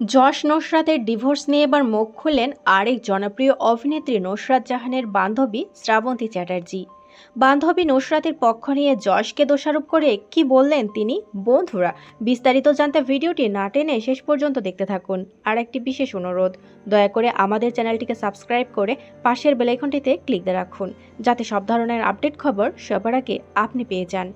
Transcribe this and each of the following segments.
যশ নসরাতের divorce নিয়ে এবার মুখ খুললেন আরেক জনপ্রিয় অভিনেত্রী নুসরাত জাহানের বান্ধবী শ্রাবন্তী চ্যাটার্জি। বান্ধবী নুসরাতের পক্ষ নিয়ে যশকে দোষারোপ করে কি বললেন তিনি? বন্ধুরা, বিস্তারিত জানতে ভিডিওটি না টেনে শেষ পর্যন্ত দেখতে থাকুন। আর একটি বিশেষ অনুরোধ, দয়া করে আমাদের চ্যানেলটিকে সাবস্ক্রাইব করে পাশের বেলাইকনটিতে ক্লিক দিয়ে রাখুন, যাতে সব ধরনের আপডেট খবর সবার আগে আপনি পেয়ে যান।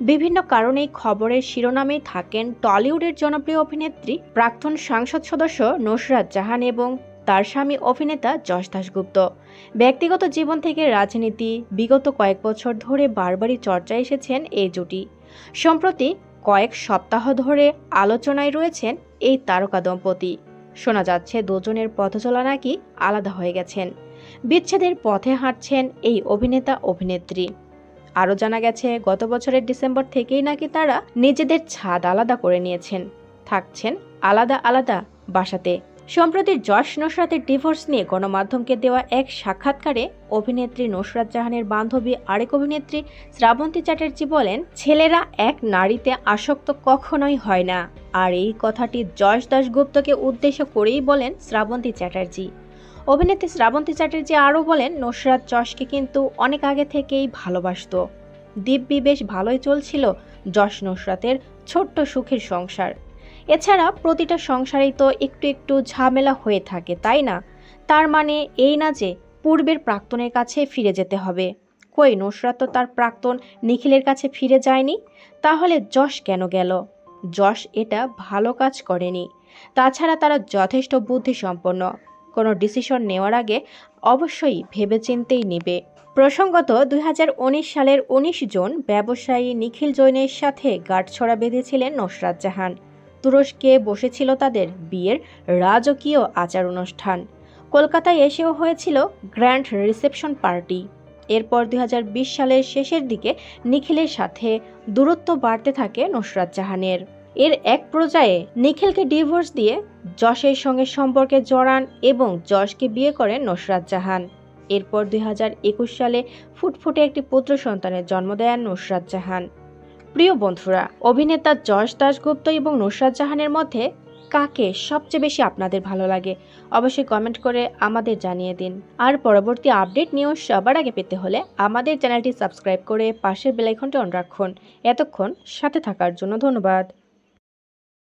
বিভিন্ন কারণেই খবরের শিরোনামেই থাকেন টলিউডের জনপ্রিয় অভিনেত্রী, প্রাক্তন সাংসদ সদস্য নুসরাত জাহান এবং তার স্বামী অভিনেতা যশ দাশগুপ্ত। ব্যক্তিগত জীবন থেকে রাজনীতি, বিগত কয়েক বছর ধরে বারবারই চর্চায় এসেছেন এই জুটি। সম্প্রতি কয়েক সপ্তাহ ধরে আলোচনায় রয়েছেন এই তারকা দম্পতি। শোনা যাচ্ছে দুজনের পথচলা নাকি আলাদা হয়ে গেছেন। বিচ্ছেদের পথে হাঁটছেন এই অভিনেতা অভিনেত্রী আরও জানা গেছে, গত বছরের ডিসেম্বর থেকেই নাকি তারা নিজেদের ছাদ আলাদা করে নিয়েছেন। থাকছেন আলাদা আলাদা বাসাতে। সম্প্রতি যশ নসরাতের ডিভোর্স নিয়ে গণমাধ্যমকে দেওয়া এক সাক্ষাৎকারে অভিনেত্রী নুসরাত জাহানের বান্ধবী আরেক অভিনেত্রী শ্রাবন্তী চ্যাটার্জি বলেন, ছেলেরা এক নারীতে আসক্ত কখনোই হয় না। আর এই কথাটি যশ দাশগুপ্তকে উদ্দেশ্য করেই বলেন শ্রাবন্তী চ্যাটার্জি। অভিনেত্রী শ্রাবন্তী চ্যাটার্জি আরও বলেন, নসরাত যশকে কিন্তু অনেক আগে থেকেই ভালোবাসতো। দিব্যি বেশ ভালোই চলছিল যশ নসরাতের ছোট্ট সুখের সংসার। এছাড়া প্রতিটা সংসারেই তো একটু একটু ঝামেলা হয়ে থাকে, তাই না? তার মানে এই না যে পূর্বের প্রাক্তনের কাছে ফিরে যেতে হবে। কই, নসরাত তো তার প্রাক্তন নিখিলের কাছে ফিরে যায়নি? তাহলে যশ কেন গেল? যশ এটা ভালো কাজ করেনি। তাছাড়া তারা যথেষ্ট বুদ্ধিসম্পন্ন। কোনো ডিসিশন নেওয়ার আগে অবশ্যই ভেবেচিন্তেই নেবে। প্রসঙ্গত দু হাজার উনিশ সালের উনিশ জুন ব্যবসায়ী নিখিল জৈনের সাথে গাঁটছড়া বেঁধেছিলেন নসরাত জাহান। তুরস্কে বসেছিল তাদের বিয়ের রাজকীয় আচার অনুষ্ঠান কলকাতায় এসেও হয়েছিল গ্র্যান্ড রিসেপশন পার্টি। এরপর দুই হাজার বিশ সালের শেষের দিকে নিখিলের সাথে দূরত্ব বাড়তে থাকে নসরাত জাহানের। এর এক পর্যায়ে নিখিলকে ডিভোর্স দিয়ে যশের সঙ্গে সম্পর্কে জড়ান এবং যশকে বিয়ে করেন নুসরাত জাহান। এরপর দুই হাজার একুশ সালে ফুটফুটে একটি পুত্র সন্তানের জন্ম দেন নুসরাত জাহান। প্রিয় বন্ধুরা, অভিনেতা যশ দাশগুপ্ত এবং নুসরাত জাহানের মধ্যে কাকে সবচেয়ে বেশি আপনাদের ভালো লাগে? অবশ্যই কমেন্ট করে আমাদের জানিয়ে দিন। আর পরবর্তী আপডেট নিউজ সবার আগে পেতে হলে আমাদের চ্যানেলটি সাবস্ক্রাইব করে পাশের বেলাইকনটি অন রাখুন। এতক্ষণ সাথে থাকার জন্য ধন্যবাদ।